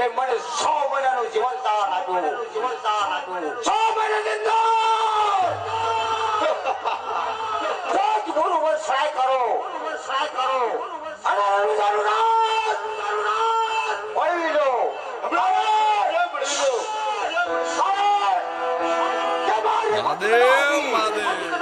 કે મને સો મહિનાનું જીવનદાન આપ્યું. જીવનદાન આપ્યું સો મહિનાની અંદર! રોજ ગુરુ વરસાય કરો. વરસાય કરો અને અનુદાનું નામ ભણી લો ભણી મહાદેવ મહાદેવ.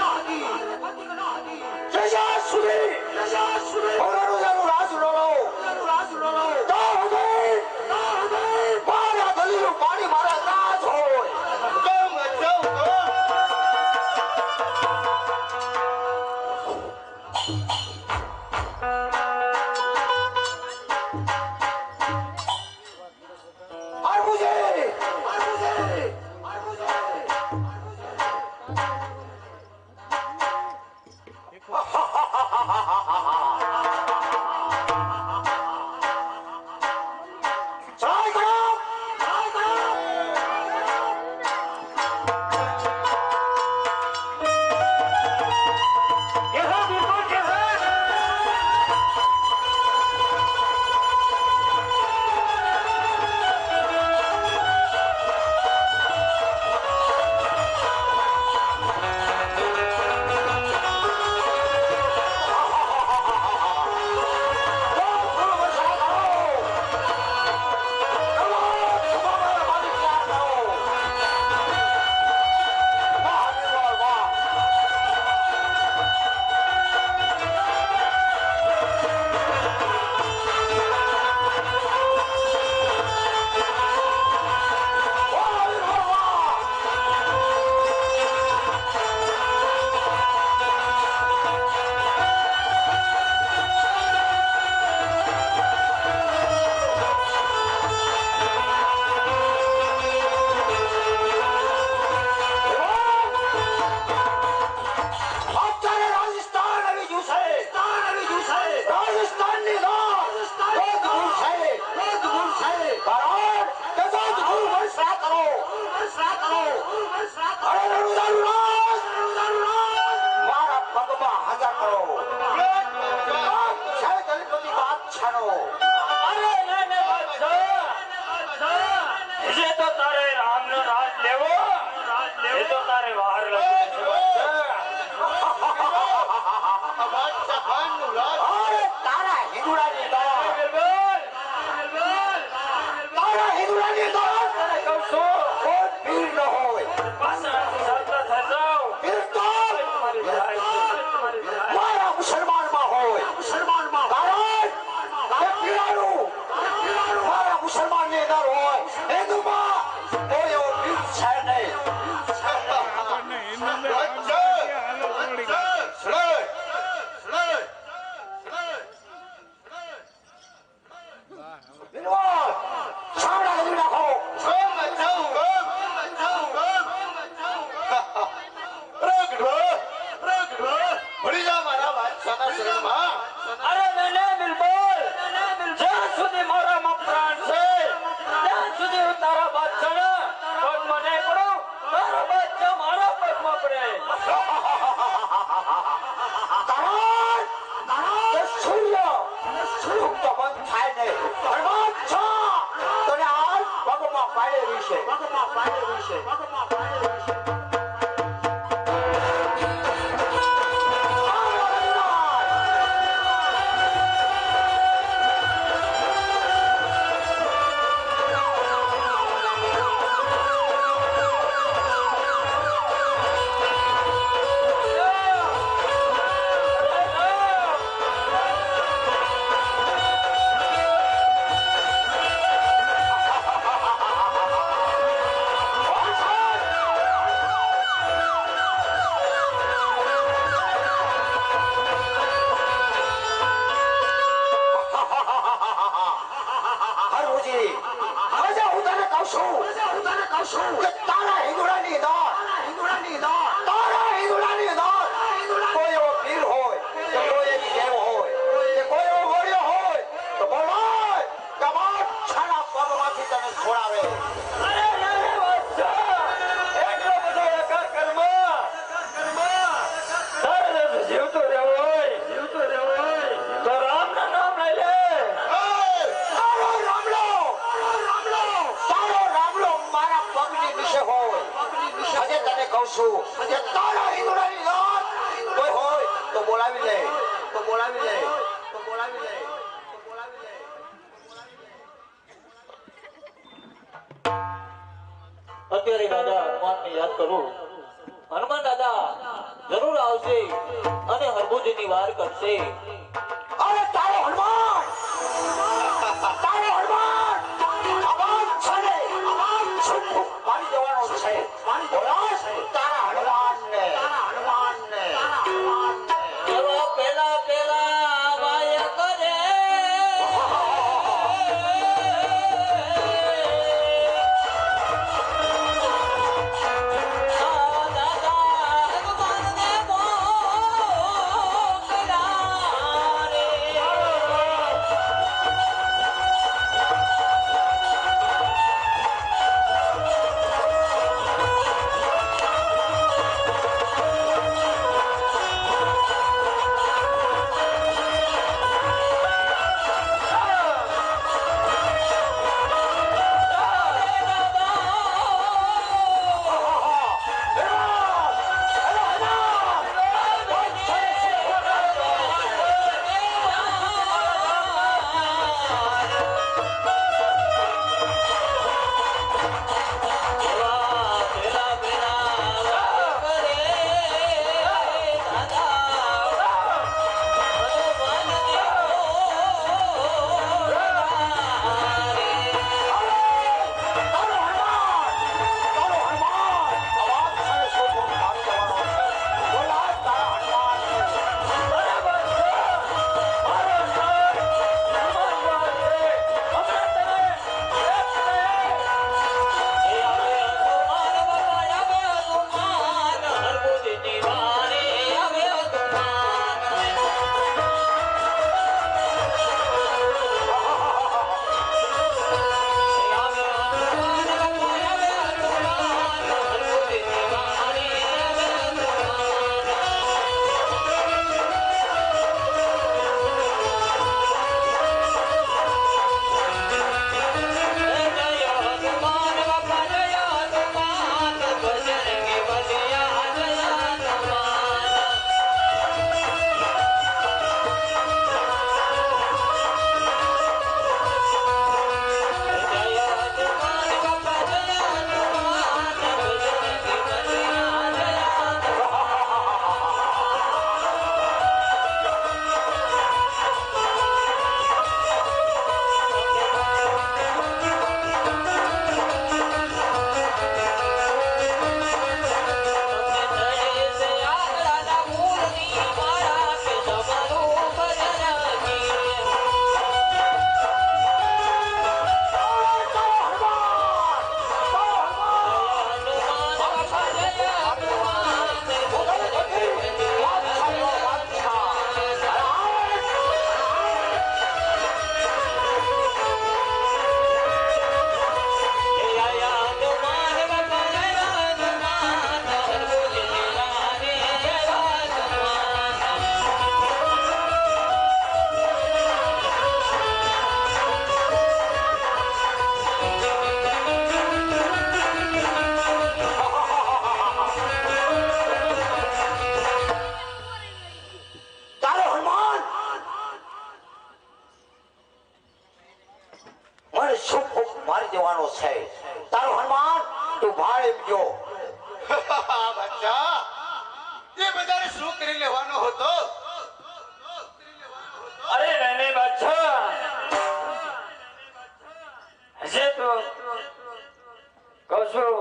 કઉ છું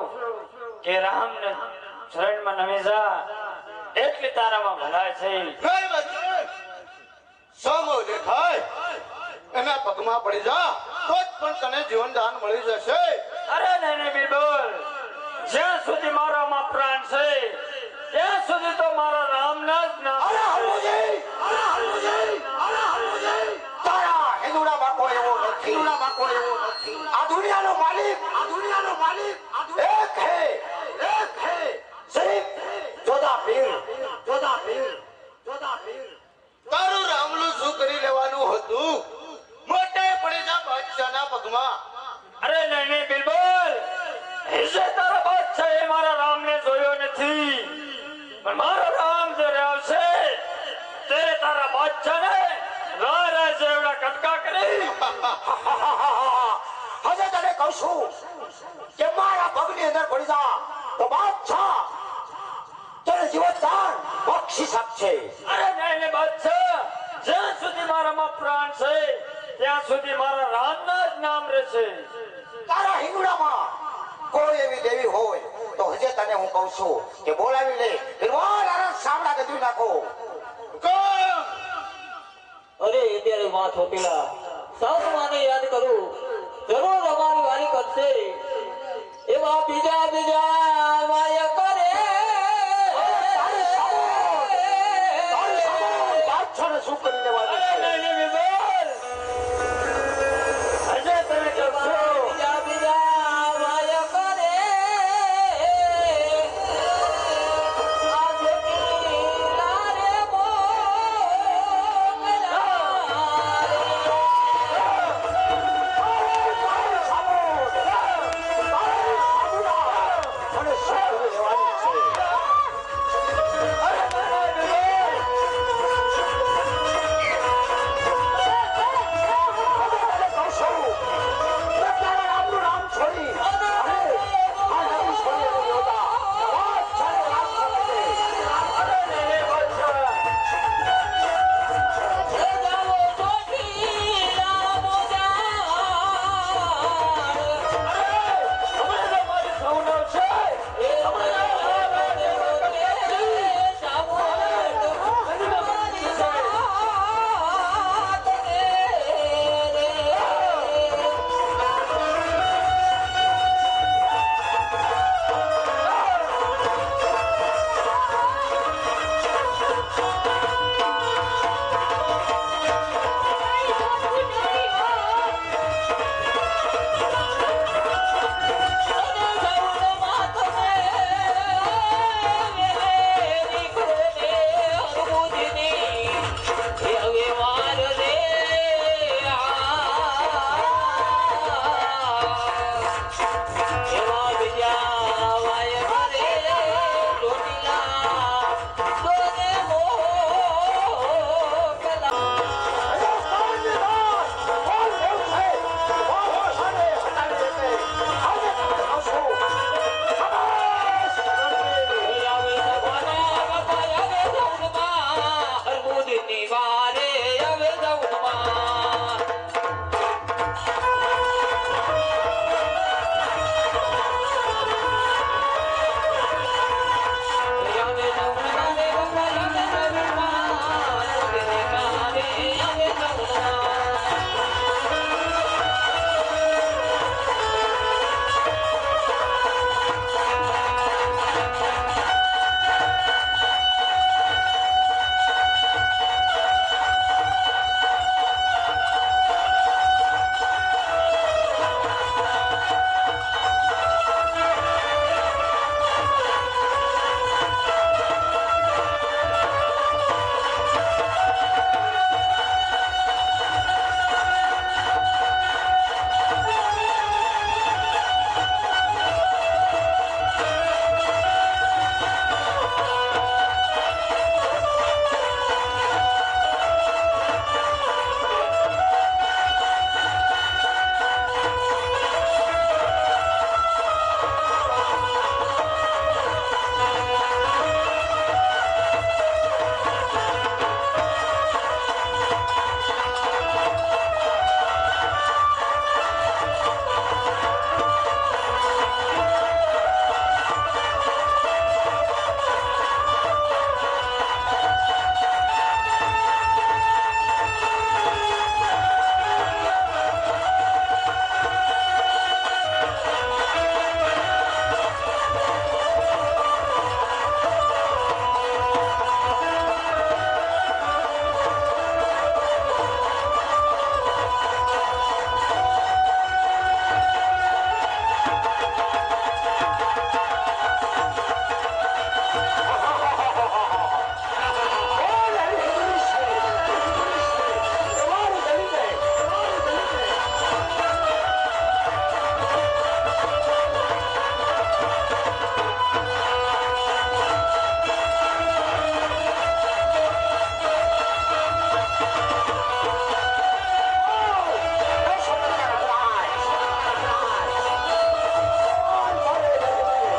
કે રામ ને શરણમાં નમી એટલી તારામાં ભલાય છે. સમો દેખાય. એના પગમાં પડી જા. તો જ પણ તને જીવન દાન મળી જશે. અરે નહીં નહીં બિલબુલ જ્યાં સુધી મારામાં પ્રાણ છે ત્યાં સુધી તો મારા રામના જ નામ અરે હરમુજી અરે હરમુજી अधूरियानो मालिक अधूरियानो मालिक एक है एक है सिर्फ जोधा पीर जोधा पीर હજે તને કહું છું કે મારા પગની અંદર પડી જા. તો બાદશાહ તને જીવતદાન બક્ષી શકશે અરે નહીં ને બાદશાહ જ્યાં સુધી મારામાં પ્રાણ છે ત્યાં સુધી મારા રામના જ નામ રહેશે. તારા હિંગડામાં કોઈ એવી દેવી હોય તો હજે તને હું કહું છું કે બોલાવી લે. બિરબલ અરે સામડા ગદવી નાખો. કોણ અરે અત્યારે વાત છોટીલા સાસુમાને યાદ કરું. જરૂર અમારી વારી કરશે. એવા બીજા બીજા માયા કરે. શું કરીને વાળી